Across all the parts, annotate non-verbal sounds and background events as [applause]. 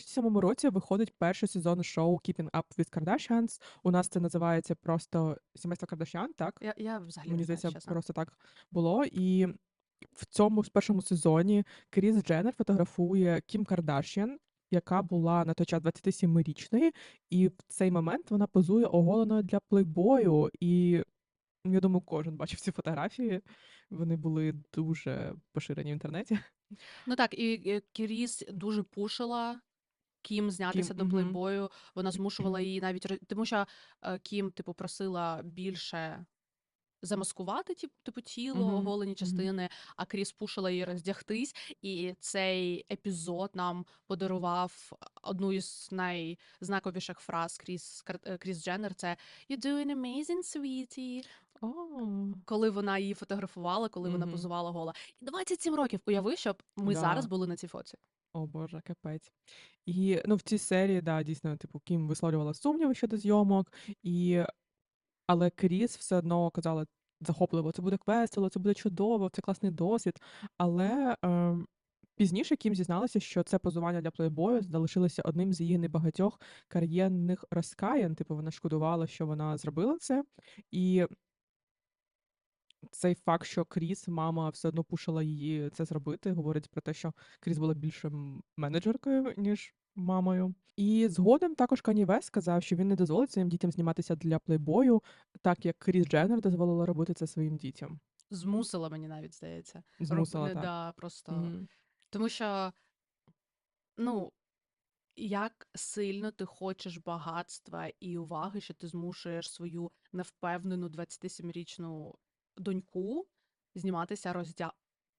2007 році виходить перший сезон шоу Keeping Up with Kardashians. У нас це називається просто Сімейство Кардашян, так? Я, я взагалі Мені здається, просто так було. І в цьому ж першому сезоні Кріс Дженнер фотографує Кім Кардашян, яка була на той час 27-річною, і в цей момент вона позує оголеною для плейбою. І ну, я думаю, кожен бачив ці фотографії. Вони були дуже поширені в інтернеті. Ну так, і, і Кріс дуже пушила Кім знятися Кім, до плейбою. Вона змушувала її навіть тому що е, Кім, типу, просила більше замаскувати типу тіло, Мгм, оголені мгм. частини, а Кріс пушила її роздягтись. І цей епізод нам подарував одну із найзнаковіших фраз Кріс е, Кріс Дженнер. Це «You're doing amazing, sweetie». О, коли вона її фотографувала, коли вона позувала гола. І 27 років. Уяви, щоб ми Да. зараз були на цій фоці. О боже, капець. І ну, в цій серії, да, дійсно, типу, Кім висловлювала сумніви щодо зйомок, і... але Кріс все одно казала захопливо, це буде весело, це буде чудово, це класний досвід. Але е, пізніше Кім зізналася, що це позування для плейбою залишилося одним з її небагатьох кар'єрних розкаян. Типу, вона шкодувала, що вона зробила це. І цей факт, що Кріс, мама, все одно пушила її це зробити, говорить про те, що Кріс була більше менеджеркою, ніж мамою. І згодом також Кані Вест сказав, що він не дозволить своїм дітям зніматися для плейбою, так як Кріс Дженнер дозволила робити це своїм дітям. Змусила мені навіть здається. Змусила не- так. Да, просто. Мгм. Тому що, ну, як сильно ти хочеш багатства і уваги, що ти змушуєш свою невпевнену 27-річну доньку зніматися роздя...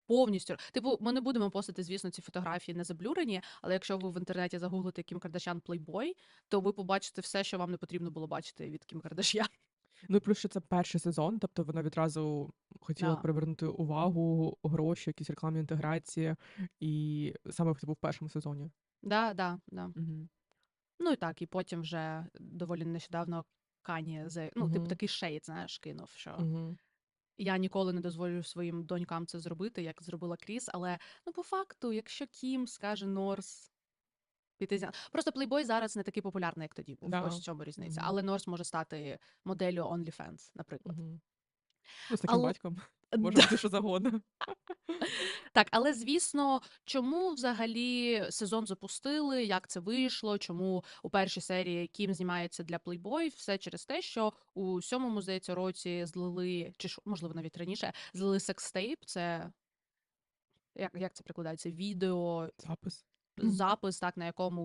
Повністю. Типу, ми не будемо постити, звісно, ці фотографії не заблюрені, але якщо ви в інтернеті загуглите Кім Кардашян Плейбой, то ви побачите все, що вам не потрібно було бачити від Кім Кардашян. Ну і плюс, що це перший сезон, тобто вона відразу хотіла Да. привернути увагу, гроші, якісь рекламні інтеграції, і саме типу, в першому сезоні. Да, да, да. Угу. Ну і так, і потім вже доволі нещодавно Кані за ну, типу, такий шейд, знаєш, кинув, що Угу. Я ніколи не дозволю своїм донькам це зробити, як зробила Кріс. Але ну по факту, якщо Кім скаже Норс. Піти зя... Просто плейбой зараз не такий популярний, як тоді був. Да. Ось в чому різниця. Мгм. Але Норс може стати моделлю OnlyFans, наприклад. Угу. Ну, з таким Але- батьком може Да. бути що завгодно. [laughs] Так, але звісно, чому взагалі сезон запустили, як це вийшло, чому у першій серії Кім знімається для Playboy, все через те, що у сьомому здається році злили, чи ж, можливо навіть раніше, злили секстейп. Це як, як це прикладається? Відео, Запис. запис, так на якому